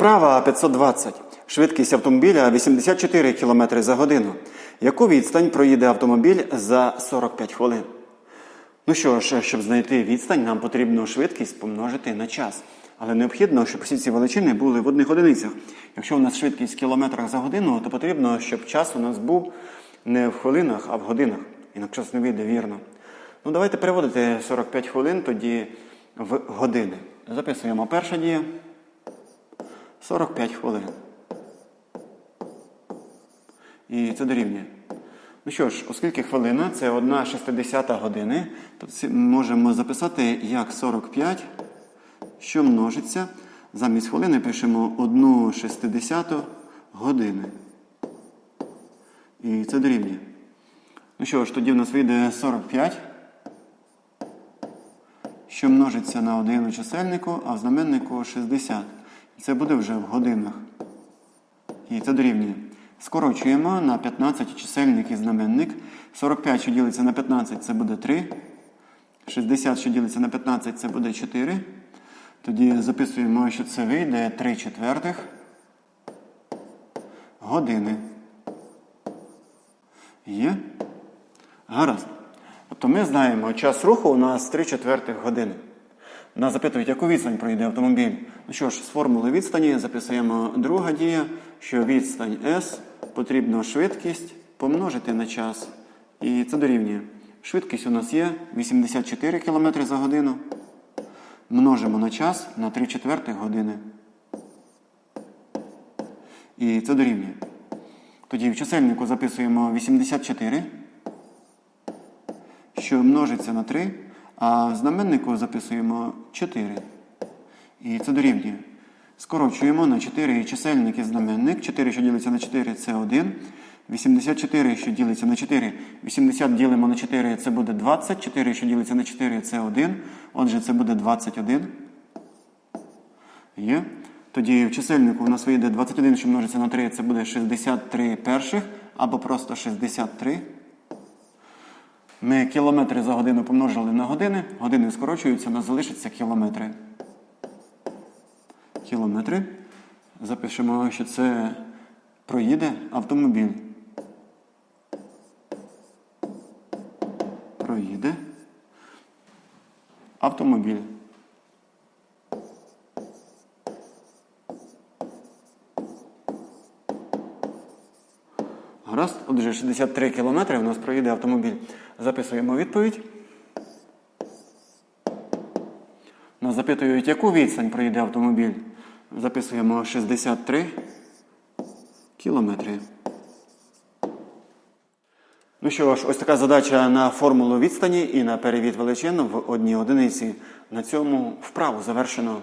Вправа 520. Швидкість автомобіля 84 км за годину. Яку відстань проїде автомобіль за 45 хвилин? Ну що ж, щоб знайти відстань, нам потрібно швидкість помножити на час. Але необхідно, щоб всі ці величини були в одних одиницях. Якщо у нас швидкість в кілометрах за годину, то потрібно, щоб час у нас був не в хвилинах, а в годинах. Інакше не вийде вірно. Ну, давайте переводити 45 хвилин тоді в години. Записуємо перша дія. 45 хвилин. І це дорівнює. Ну що ж, оскільки хвилина це 1 шестидесята години, то можемо записати як 45, що множиться. Замість хвилини пишемо 1 шестидесяту години. І це дорівнює. Ну що ж, тоді в нас вийде 45, що множиться на 1 у чисельнику, а в знаменнику 60. Це буде вже в годинах. І це дорівнює. Скорочуємо на 15 чисельник і знаменник. 45, що ділиться на 15, це буде 3. 60, що ділиться на 15, це буде 4. Тоді записуємо, що це вийде 3 четвертих години. Є? Гаразд. Тобто ми знаємо, час руху у нас 3 четвертих години. Нас запитують, яку відстань пройде автомобіль. Ну що ж, з формули відстані записуємо друга дія, що відстань S потрібно швидкість помножити на час. І це дорівнює. Швидкість у нас є 84 км за годину. Множимо на час на 3 четвертих години. І це дорівнює. Тоді в чисельнику записуємо 84, що множиться на 3, а знаменнику записуємо 4. І це дорівнює. Скорочуємо на 4 чисельник і знаменник. 4, що ділиться на 4, це 1. 84, що ділиться на 4. 80 ділимо на 4, це буде 20. 4, що ділиться на 4, це 1. Отже, це буде 21. Є. Тоді в чисельнику у нас вийде 21, що множиться на 3, це буде 63 перших, або просто 63. Ми кілометри за годину помножили на години. Години скорочуються, у нас залишаться кілометри. Кілометри. Запишемо, що це проїде автомобіль. Проїде автомобіль. Гаразд, отже, 63 кілометри у нас проїде автомобіль. Записуємо відповідь. Нас запитують, яку відстань проїде автомобіль. Записуємо 63 кілометри. Ну що ж, ось така задача на формулу відстані і на перевід величин в одній одиниці. На цьому вправу завершено.